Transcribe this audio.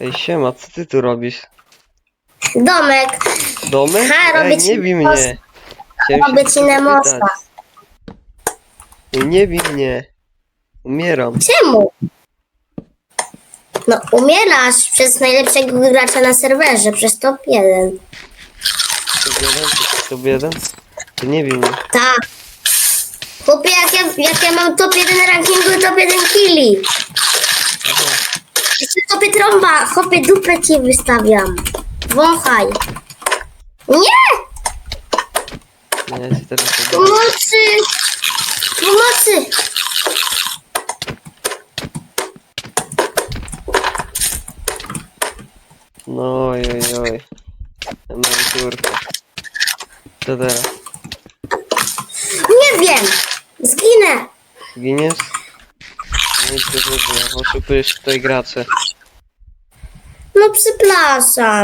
Ej, siema, co ty tu robisz? Domek. Domek? Ha, robię Ej, ci nie bij most. mnie. Chciałem się Robię ci na mosta. Ej, nie bij mnie. Umieram. Czemu? No umierasz przez najlepszego gracza na serwerze, przez top 1. To jeden? To jeden? To nie bij mnie. Tak. Chłopie, jak ja, jak ja mam top 1 rankingu, top 1 killi. Trąba, chłopie, dupę ci wystawiam. Wąchaj. Nie! Nie, ja ci teraz to Pomocy! Pomocy! No oj, oj, oj. Emeryturka. Co teraz? Nie wiem! Zginę! Giniesz? Nie chcę, żeby oszukujesz tutaj gracze. No przepraszam.